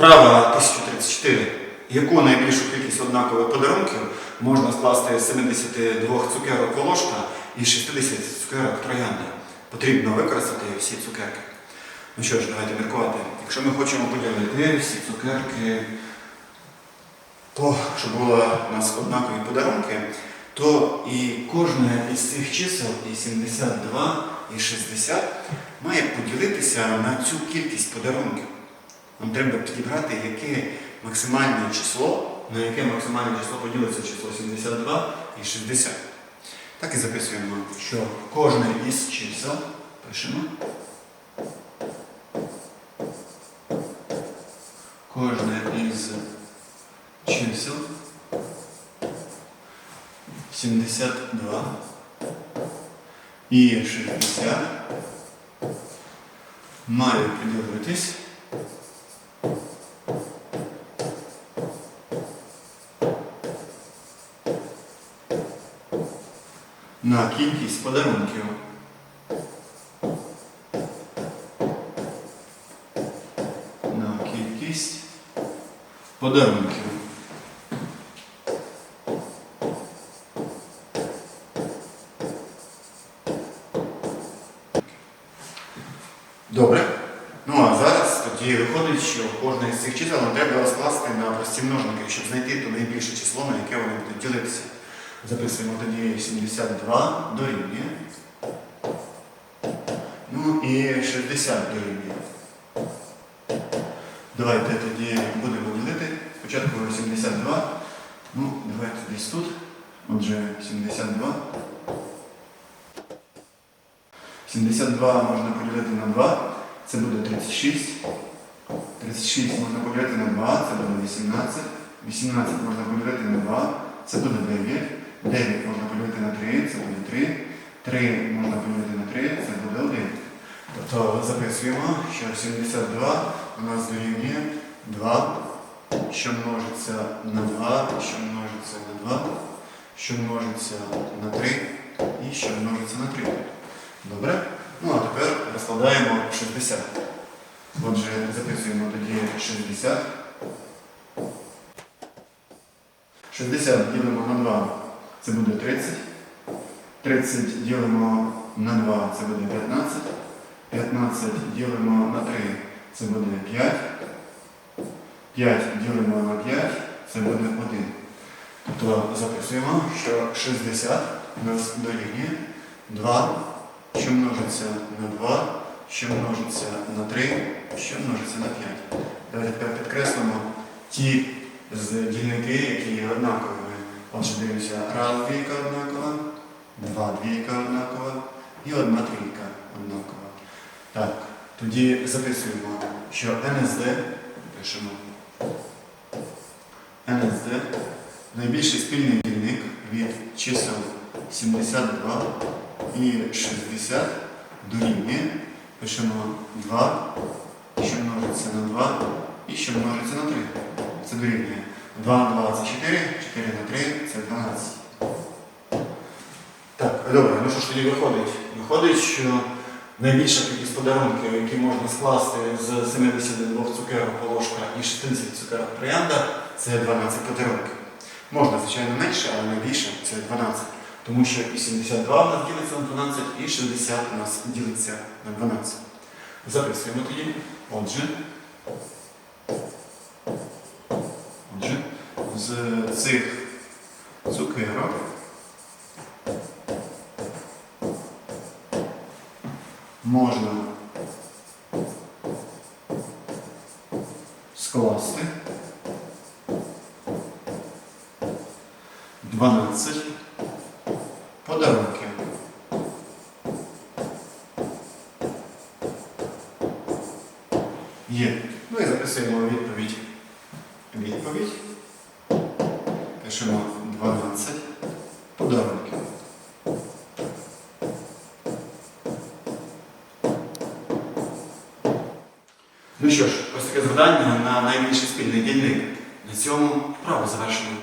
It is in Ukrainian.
Вправа 1034. Яку найбільшу кількість однакових подарунків можна скласти з 72 цукерок волошка і 60 цукерок троянда? Потрібно використати всі цукерки. Ну що ж, давайте міркувати. Якщо ми хочемо поділити всі цукерки, то щоб були у нас однакові подарунки, то і кожне із цих чисел, і 72, і 60, має поділитися на цю кількість подарунків. Нам треба підібрати, яке максимальне число, на яке максимальне число поділиться число 72 і 60. Так і записуємо, що кожне із чисел пишемо. Кожне із чисел 72 і 60 має поділитись на кількість подарунків. На кількість подарунків. Добре. Ну а зараз тоді виходить, що кожне з цих чисел треба розкласти на прості множники, щоб знайти то найбільше число, на яке вони будуть ділитися. Записуємо тоді 72 дорівнює. Ну і 60 дорівнює. Давайте тоді будемо ділити. Спочатку 72. Ну, давайте десь тут. Отже, 72. 72 можна поділити на 2. Це буде 36. 36 можна поділити на 2, це буде 18. 18 можна поділити на 2, це буде 9. 9 можна поділити на 3, це буде 3. 3 можна поділити на 3, це буде 1. Тобто записуємо, що 72 у нас дорівнює 2, що множиться на 2, що множиться на 2, що множиться на 3 і що множиться на 3. Добре? Ну а тепер розкладаємо 60. Отже, записуємо тоді 60. 60 ділимо на 2, це буде 30. 30 ділимо на 2, це буде 15. 15 ділимо на 3, це буде 5. 5 ділимо на 5, це буде 1. Тобто записуємо, що 60 у нас дорівнює 2, що множиться на 2, що множиться на 3, що множиться на 5. Давайте тепер підкреслимо ті дільники, які є однаковими. Отже, дивимося, раз двійка однакова, два двійка однакова і одна трійка однакова. Так, тоді записуємо, що НСД, пишемо НСД найбільший спільний дільник від чисел 72 і 60 дорівнює. Пишемо 2, що множиться на 2 і що множиться на 3. Це дорівнює. 2 на 2 це 4, 4 на 3 це 12. Так, добре, ну що ж тоді виходить? Виходить, що найбільша кількість подарунків, які можна скласти з 72 цукерок волошка і 60 цукерок троянда, це 12 подарунків. Можна, звичайно, менше, але найбільше це 12. Тому що і 72 у нас ділиться на 12, і 60 у нас ділиться на 12. Записуємо тоді. Отже. Отже, з цих цукерок можна скласти 12 подарунків. Є. Ну і записуємо відповідь. Відповідь. Пишемо 12 подарунків. Ну що ж, ось таке завдання на найбільший спільний дільник. На цьому право завершено.